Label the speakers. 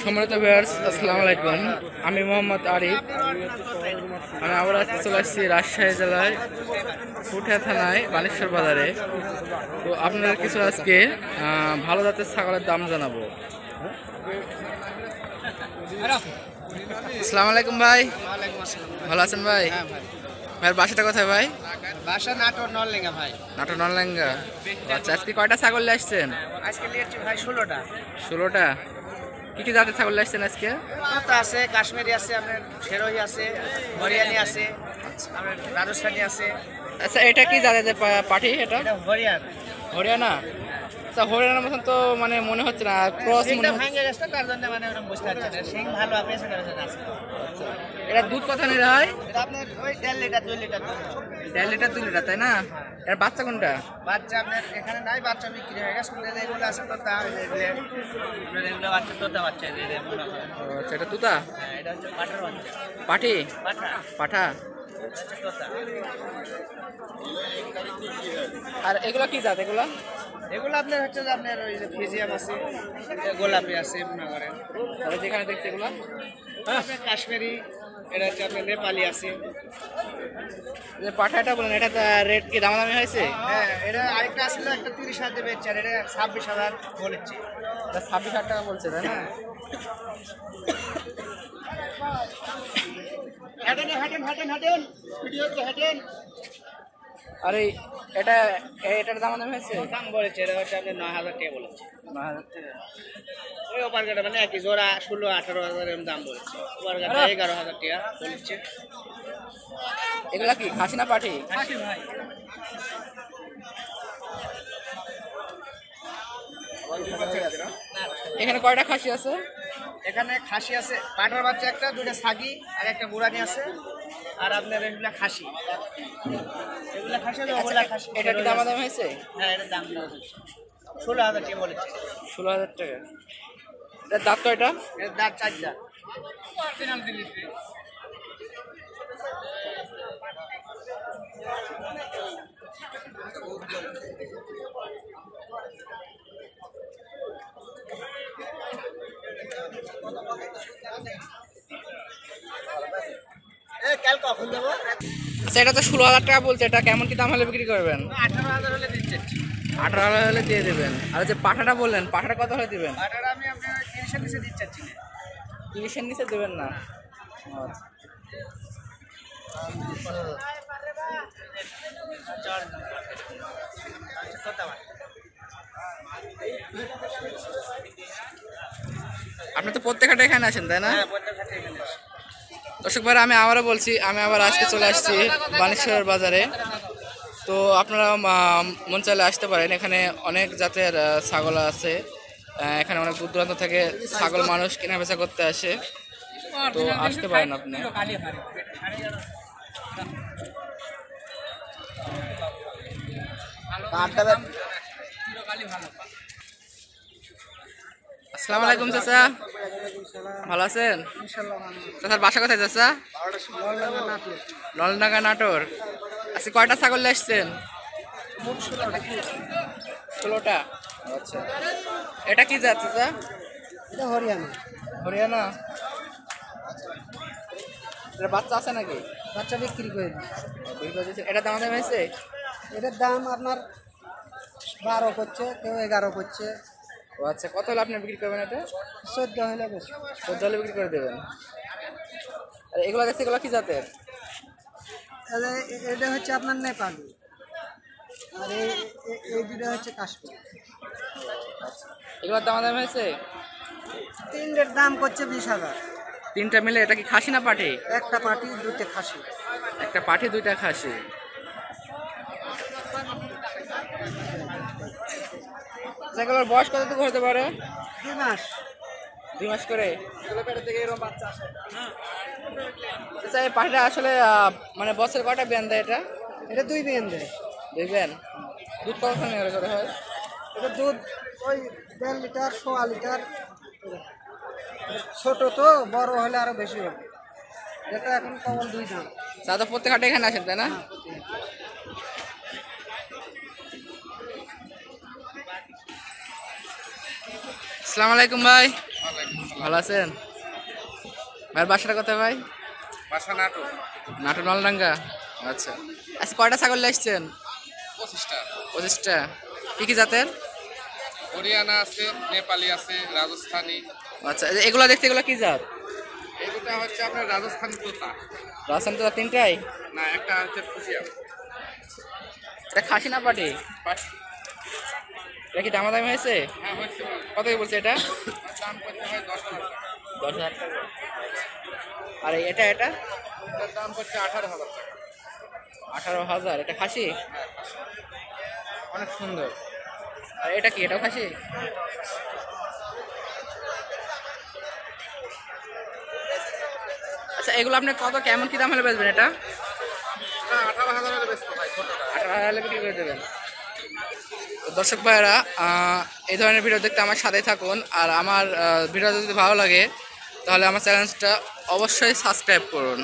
Speaker 1: সম্মানিত ভিউয়ার্স আসসালামু আলাইকুম। আমি মোহাম্মদ আরিফ। আমি আবার আজকে চলে আসছি রাজশাহী জেলায় পুঠিয়া থানায় বানেশ্বর বাজারে। তো আপনাদের কিছু আজকে ভালো জাতের ছাগলের দাম জানাব। আসসালামু আলাইকুম ভাই। ভালো আছেন ভাই? ভাইয়ের বাসাটা কোথায় ভাই?
Speaker 2: বাসা নাটোর নললেঙ্গা ভাই।
Speaker 1: নাটো নললেঙ্গা আচ্ছা আজকে কয়টা ছাগল নিয়ে আসছেন?
Speaker 2: আজকে ভাই ষোলোটা।
Speaker 1: ষোলোটা? কি কি জাতের ছাগল আসছেন আজকে?
Speaker 2: আছে কাশ্মীরি আছে আপনার শেরোহি আছে হরিয়ানি আছে আপনার রাজস্থানি আছে।
Speaker 1: আচ্ছা এটা কি জাতের পাঠি এটা?
Speaker 2: হরিয়ান।
Speaker 1: হরিয়ানা? আচ্ছা হরিয়ানার মতন তো মানে মনে হচ্ছে না ক্রস মনে হচ্ছে
Speaker 2: ভাঙে গেছে তো, তার জন্য মানে ওরকম বুঝতে না। সিং ভালো আপনি আছে।
Speaker 1: এটা দুধ নিতে হয়?
Speaker 2: এটা আপনার ওই দেড় লিটার দুই লিটার
Speaker 1: দেড় লিটার দু লিটার তাই না? এর বাচ্চা কোনটা?
Speaker 2: বাচ্চা আপনার এখানে নাই বাচ্চা বিক্রি হয়ে গেছে। কিন্তু এগুলো আছে তো তা এগুলো। বাচ্চা তোতা বাচ্চা এগুলো মনে করেন
Speaker 1: ও, আচ্ছা এটা তুতা?
Speaker 2: হ্যাঁ এটা হচ্ছে পাঠার বাচ্চা।
Speaker 1: পাঠি?
Speaker 2: পাঠা।
Speaker 1: পাঠা? আর এগুলো কি জাত এগুলো?
Speaker 2: এগুলো আপনার হচ্ছে যে আপনার ওই যে ফিজিয়াম আছে গোলাপি আছে মনে করেন।
Speaker 1: তাহলে যেখানে দেখছি এগুলো।
Speaker 2: কাশ্মীরি এটা হচ্ছে আপনার নেপালি আছে।
Speaker 1: যে পাঠাটা বলেন এটা রেট কি দামাদামি হয়েছে?
Speaker 2: হ্যাঁ এটা আরেকটা আসলে একটা তিরিশ হাজার দেবে আর এটা ছাব্বিশ হাজার বলেছি।
Speaker 1: এটা ছাব্বিশ হাজার টাকা বলছে তাই না?
Speaker 2: হাঁটেন হাটেন হাটেন হাটেন। ভিডিওতে হাটেন।
Speaker 1: আর এই এটা এটার দামাদামি হয়েছে?
Speaker 2: দাম বলেছে এটা হচ্ছে আপনার নয় হাজার টাকা বলেছে।
Speaker 1: নয় হাজার টাকা।
Speaker 2: ওই ওপার কাটা মানে একই জোড়া ষোলো আঠারো হাজার এরকম দাম বলেছে। ওপার কাটা এগারো হাজার টাকা বলেছে।
Speaker 1: এগুলা কি খাসি না পাঠি
Speaker 2: ভাই।
Speaker 1: এখানে কয়টা খাসি আছে?
Speaker 2: এখানে খাসি আছে পাটার বাচ্চা একটা দুইটা ছাগি আর একটা বুড়ানি আছে। আর আপনার এগুলা খাসি। এগুলা খাসি আর ওগুলা খাসি।
Speaker 1: এটা কি দামাদামি হয়েছে?
Speaker 2: হ্যাঁ এটার দাম দেওয়া হয়েছে। ষোলো হাজার টাকা বলেছে?
Speaker 1: ষোলো হাজার টাকা। এটার দাঁত কয়টা?
Speaker 2: এর দাঁত চার দাঁত। কাল কখন
Speaker 1: এটা তো ষোলো হাজার টাকা বলছে এটা কেমন কি দাম হলে বিক্রি করবেন?
Speaker 2: আঠারো হাজার হলে দিচ্ছে।
Speaker 1: আঠারো হাজার হলে দিয়ে দেবেন। আর যে পাঠাটা বললেন পাঠাটা কত হলে দিবেন?
Speaker 2: আঠারো আমি আপনার তিরিশের নিচে দিচ্ছি
Speaker 1: তিরিশের নিচে দেবেন না? আপনি তো প্রত্যেকটা এখানে আসেন তাই না? দর্শক ভাই আমি আবারও বলছি, আমি আবার আজকে চলে আসছি বানেশ্বর বাজারে। তো আপনারা মন চাইলে আসতে পারেন। এখানে অনেক জাতের ছাগল আছে। এখানে অনেক দূর দূরান্ত থেকে ছাগল মানুষ কেনা বেচা করতে আসে। তো আসতে পারেন আপনি। আসসালামু আলাইকুম চাচা। ভালো আছেন? চাচার বাসা কোথায় চাচা? নলডাঙ্গা নাটোর। আজকে কয়টা ছাগল আসছেন? ষোলোটা। আচ্ছা এটা কি জাত চাচা?
Speaker 2: এটা হরিয়ানা।
Speaker 1: হরিয়ানা? এটা বাচ্চা আছে নাকি?
Speaker 2: বাচ্চা বিক্রি করে
Speaker 1: এটা দাম দাম হয়েছে?
Speaker 2: এটার দাম আপনার বারো করছে কেউ এগারো করছে।
Speaker 1: ও আচ্ছা কত হলে আপনি বিক্রি করবেন এটা?
Speaker 2: চোদ্দ হলে
Speaker 1: চোদ্দ হলে বিক্রি করে দেবেন। আর এগুলো দেখছি এগুলো কি জাতের?
Speaker 2: এটা হচ্ছে আপনার নেপালি। আর এই দুটো হচ্ছে কাশ্মীর।
Speaker 1: এগুলোর দাম দাম হয়েছে?
Speaker 2: তিনটের দাম করছে বিশ হাজার।
Speaker 1: তিনটা মিলে এটা কি খাসি না পাঠি
Speaker 2: একটা পাটি দুটো খাসি।
Speaker 1: একটা পাঠি দুইটা খাসি। যেগুলোর বয়স কতটুকু হতে পারে?
Speaker 2: দুই মাস।
Speaker 1: দুই মাস করে? আচ্ছা এই পাখিটা আসলে মানে বছর কটা ব্যান দেয় এটা?
Speaker 2: এটা দুই বিয়ান দেয়।
Speaker 1: দুই ব্যান? দুধ কতখানি হলে করে হয়?
Speaker 2: এটা দুধ ওই দেড় লিটার সোয়া লিটার। ছোট তো বড় হলে আরও বেশি হবে। এটা এখন কেবল দুই দাম।
Speaker 1: দাদা প্রত্যেক হাটে এখানে আসেন তাই না? আসসালামু আলাইকুম ভাই। ভালো আছেন? ভাইয়ের বাসাটা কোথায় ভাই?
Speaker 3: বাসা নাটক
Speaker 1: নাটোর নলডাঙ্গা? আচ্ছা। আচ্ছা কয়টা ছাগল আসছেন?
Speaker 3: পঁচিশটা।
Speaker 1: পঁচিশটা। কী কী জাতের?
Speaker 3: হরিয়ানা আছে নেপালি আছে রাজস্থানী।
Speaker 1: আচ্ছা এগুলো দেখতে এগুলো কি জাত?
Speaker 3: দুটা হচ্ছে আপনার রাজস্থানী তোতা।
Speaker 1: রাজস্থান তো তিনটাই?
Speaker 3: না একটা হচ্ছে ফুসিয়া।
Speaker 1: এটা খাসি না পাটি?
Speaker 3: পাঁচ-
Speaker 1: এটা কি দামাদামি হয়েছে?
Speaker 3: হ্যাঁ
Speaker 1: কত বলছে এটা?
Speaker 3: হয় দশ হাজার টাকা।
Speaker 1: আর এটা এটা?
Speaker 3: দাম হচ্ছে আঠারো হাজার টাকা।
Speaker 1: আঠারো হাজার এটা খাসি? অনেক সুন্দর। আর এটা কি এটাও খাসি? আচ্ছা এগুলো আপনি কত কেমন কি দাম হলে বেচবেন এটা?
Speaker 3: আঠারো হাজার হলে বেশি ভাই
Speaker 1: আঠারো হাজার হলে বিক্রি করে দেবেন। দর্শক ভাইয়েরা এই ধরনের ভিডিও দেখতে আমার সাথে থাকুন। আর আমার ভিডিও যদি ভালো লাগে, তাহলে আমার চ্যানেলটা অবশ্যই সাবস্ক্রাইব করুন।